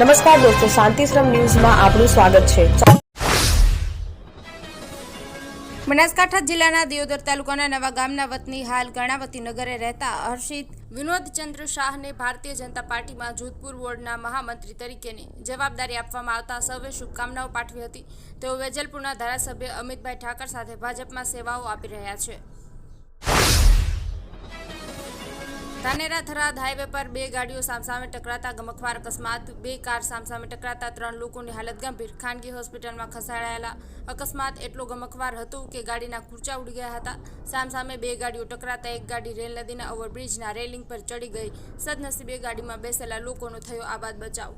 નમસ્કાર દોસ્તો, શાંતિશ્રમ ન્યૂઝમાં આપનું સ્વાગત છે. બનાસકાંઠા જિલ્લાના દિયોદર તાલુકાના નવા ગામના વતની હાલ ગણાવતી નગરે રહેતા હર્ષિત વિનોદચંદ્ર શાહને ભારતીય જનતા પાર્ટીમાં જોધપુર વોર્ડના મહામંત્રી તરીકેની જવાબદારી આપવામાં આવતા સૌએ શુભકામનાઓ પાઠવી હતી. તેઓ વેજલપુરના ધારાસભ્ય અમિતભાઈ ઠાકર સાથે ભાજપમાં સેવાઓ આપી રહ્યા છે. ધાનેરા થરાદ હાઈવે પર બે ગાડીઓ સામસામે ટકરાતા ગમખવાર અકસ્માત. બે કાર સામસામે ટકરાતા ત્રણ લોકોની હાલત ગંભીર. ખાનગી હોસ્પિટલમાં ખસેડાયેલા અકસ્માત એટલો ગમખવાર હતું કે ગાડીના ખુરચા ઉડી ગયા હતા. સામસામે બે ગાડીઓ ટકરાતા એક ગાડી રેલ નદીના ઓવરબ્રિજના રેલિંગ પર ચડી ગઈ. સદનસીબે ગાડીમાં બેસેલા લોકોનો થયો આબાદ બચાવ.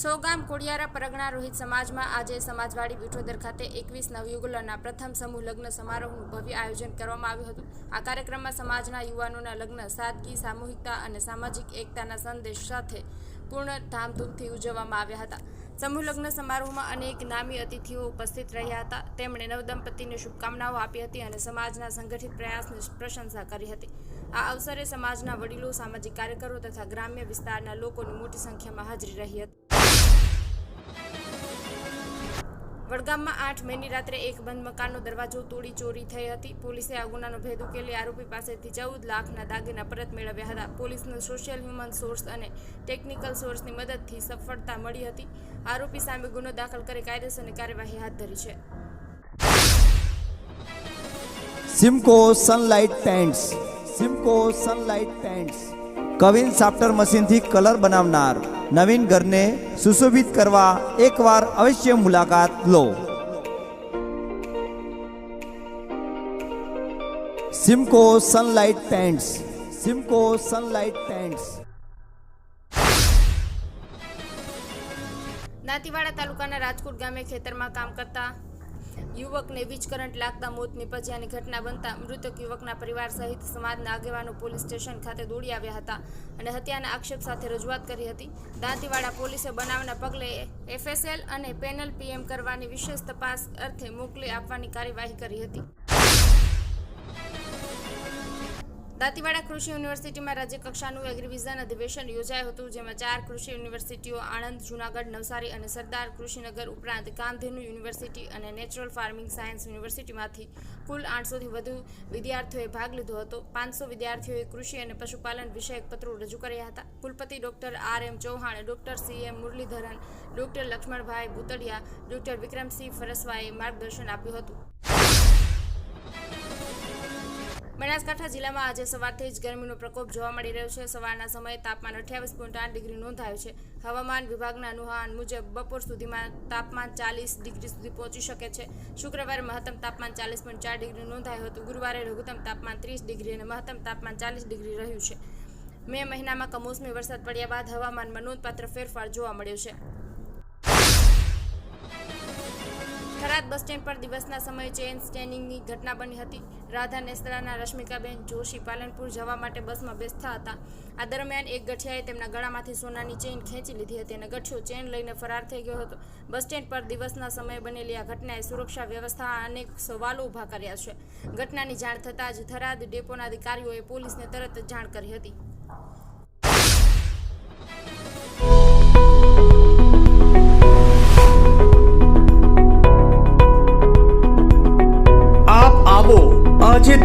સોગામ કોડિયારા પરગણા રોહિત સમાજમાં આજે સમાજવાડી વિઠોદર ખાતે એકવીસ નવયુગલોના પ્રથમ સમૂહ લગ્ન સમારોહનું ભવ્ય આયોજન કરવામાં આવ્યું હતું. આ કાર્યક્રમમાં સમાજના યુવાનોના લગ્ન, સાદગી, સામૂહિકતા અને સામાજિક એકતાના સંદેશ સાથે પૂર્ણ ધામધૂમથી ઉજવવામાં આવ્યા હતા. સમૂહ લગ્ન સમારોહમાં અનેક નામી અતિથિઓ ઉપસ્થિત રહ્યા હતા. તેમણે નવદંપતિને શુભકામનાઓ આપી હતી અને સમાજના સંગઠિત પ્રયાસની પ્રશંસા કરી હતી. આ અવસરે સમાજના વડીલો, સામાજિક કાર્યકરો તથા ગ્રામ્ય વિસ્તારના લોકોની મોટી સંખ્યામાં હાજરી રહી હતી. વડગામમાં આઠ મેની રાત્રે એક બંધ મકાનનો દરવાજો તોડી ચોરી થઈ હતી. પોલીસે આ ગુનાનો ભેદ ઉકેલી આરોપી પાસેથી ચૌદ લાખના દાગીના પરત મેળવ્યા હતા. પોલીસને સોશિયલ હ્યુમન સોર્સ અને ટેકનિકલ સોર્સની મદદથી સફળતા મળી હતી. આરોપી સામે ગુનો દાખલ કરી કાયદેસરની કાર્યવાહી હાથ ધરી છે. Simco sunlight paints Simco sunlight paints queen સાફ્ટર મશીનથી કલર બનાવનાર. નવીન ઘરને સુશોભિત કરવા એકવાર અવશ્ય મુલાકાત લો. Simco sunlight pants. Simco sunlight pants. Dantiwada તાલુકાના રાજકોટ ગામે ખેતરમાં કામ કરતા યુવકને વીજ કરંટ લાગતા મોત નિપજ્યાની ઘટના બનતા મૃતક યુવકના પરિવાર સહિત સમાજના આગેવાનો પોલીસ સ્ટેશન ખાતે દોડી આવ્યા હતા અને હત્યાના આક્ષેપ સાથે રજૂઆત કરી હતી. દાંતીવાડા પોલીસે બનાવના પગલે એફએસએલ અને પેનલ પીએમ કરવાની વિશેષ તપાસ અર્થે મોકલી આપવાની કાર્યવાહી કરી હતી. દાંતીવાડા કૃષિ યુનિવર્સિટીમાં રાજ્ય કક્ષાનું એગ્રીવિઝન અધિવેશન યોજાયું હતું, જેમાં ચાર કૃષિ યુનિવર્સિટીઓ, આણંદ, જૂનાગઢ, નવસારી અને સરદાર કૃષિનગર ઉપરાંત કામધેનુ યુનિવર્સિટી અને નેચરલ ફાર્મિંગ સાયન્સ યુનિવર્સિટીમાંથી કુલ આઠસોથી વધુ વિદ્યાર્થીઓએ ભાગ લીધો હતો. પાંચસો વિદ્યાર્થીઓએ કૃષિ અને પશુપાલન વિષયક પત્રો રજૂ કર્યા હતા. કુલપતિ doctor R M Chauhan, doctor C M Muralidharan, doctor Laxmanbhai Bhutadiya, doctor Vikramsinh ફરસવાએ માર્ગદર્શન આપ્યું હતું. બનાસકાંઠા જિલ્લામાં આજે સવારથી જ ગરમીનો પ્રકોપ જોવા મળી રહ્યો છે. સવારના સમયે તાપમાન અઠ્યાવીસ પોઈન્ટ આઠ ડિગ્રી નોંધાયું છે. હવામાન વિભાગના અનુમાન મુજબ બપોર સુધીમાં તાપમાન ચાલીસ ડિગ્રી સુધી પહોંચી શકે છે. શુક્રવારે મહત્તમ તાપમાન ચાલીસ પોઈન્ટ ચાર ડિગ્રી નોંધાયું હતું. ગુરુવારે લઘુત્તમ તાપમાન ત્રીસ ડિગ્રી અને મહત્તમ તાપમાન ચાલીસ ડિગ્રી રહ્યું છે. મે મહિનામાં કમોસમી વરસાદ પડ્યા બાદ હવામાનમાં નોંધપાત્ર ફેરફાર જોવા મળ્યો છે. થરાદ બસ સ્ટેન્ડ પર દિવસના સમયે ચેન સ્ટેનિંગની ઘટના બની હતી. રાધા નેસરાના રશ્મિકાબેન જોશી પાલનપુર જવા માટે બસમાં બેસતા હતા. આ દરમિયાન એક ગઠિયાએ તેમના ગળામાંથી સોનાની ચેન ખેંચી લીધી હતી અને ગઠિયો ચેન લઈને ફરાર થઈ ગયો હતો. બસ સ્ટેન્ડ પર દિવસના સમયે બનેલી આ ઘટનાએ સુરક્ષા વ્યવસ્થા અનેક સવાલો ઊભા કર્યા છે. ઘટનાની જાણ થતાં જ થરાદ ડેપોના અધિકારીઓએ પોલીસને તરત જાણ કરી હતી.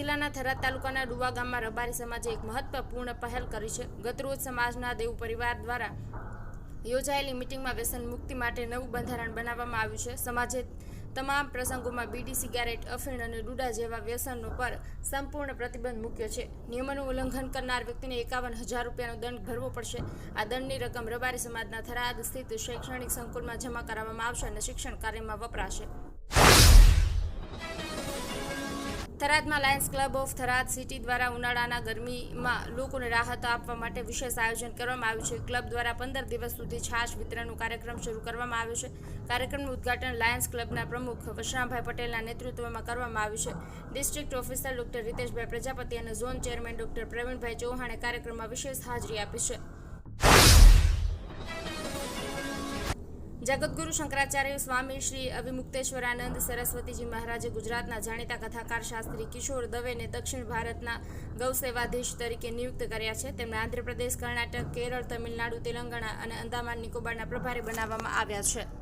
જિલ્લાના થરાદ તાલુકાના ડુવા ગામમાં રબારી સમાજે એક મહત્વપૂર્ણ પહેલ કરી છે. ગતરોજ સમાજના દેવ પરિવાર દ્વારા યોજાયેલી મિટિંગમાં વ્યસન મુક્તિ માટે નવું બંધારણ બનાવવામાં આવ્યું છે. સમાજે તમામ પ્રસંગોમાં બીડી, સિગારેટ, અફીણ અને ડુડા જેવા વ્યસનો પર સંપૂર્ણ પ્રતિબંધ મૂક્યો છે. નિયમોનું ઉલ્લંઘન કરનાર વ્યક્તિને એકાવન હજાર રૂપિયાનો દંડ ભરવો પડશે. આ દંડની રકમ રબારી સમાજના થરાદ સ્થિત શૈક્ષણિક સંકુલમાં જમા કરાવવામાં આવશે અને શિક્ષણ કાર્યમાં વપરાશે. થરાદમાં Lions club of Tharad city દ્વારા ઉનાળાના ગરમીમાં લોકોને રાહત આપવા માટે વિશેષ આયોજન કરવામાં આવ્યું છે. ક્લબ દ્વારા પંદર દિવસ સુધી છાશ વિતરણનો કાર્યક્રમ શરૂ કરવામાં આવ્યો છે. કાર્યક્રમનું ઉદ્ઘાટન લાયન્સ ક્લબના પ્રમુખ વશરામભાઈ પટેલના નેતૃત્વમાં કરવામાં આવ્યું છે. District officer doctor Riteshbhai Prajapati અને ઝોન ચેરમેન ડોક્ટર પ્રવીણભાઈ ચૌહાણે કાર્યક્રમમાં વિશેષ હાજરી આપી છે. જગતગુરુ શંકરાચાર્ય સ્વામી શ્રી અવિમુક્તેશ્વરાનંદ સરસ્વતીજી મહારાજે ગુજરાતના જાણીતા કથાકાર શાસ્ત્રી કિશોર દવેને દક્ષિણ ભારતના ગૌસેવાધીશ તરીકે નિયુક્ત કર્યા છે. તેમને આંધ્રપ્રદેશ, કર્ણાટક, કેરળ, તમિલનાડુ, તેલંગાણા અને અંદામાન, નિકોબારના પ્રભારી બનાવવામાં આવ્યા છે.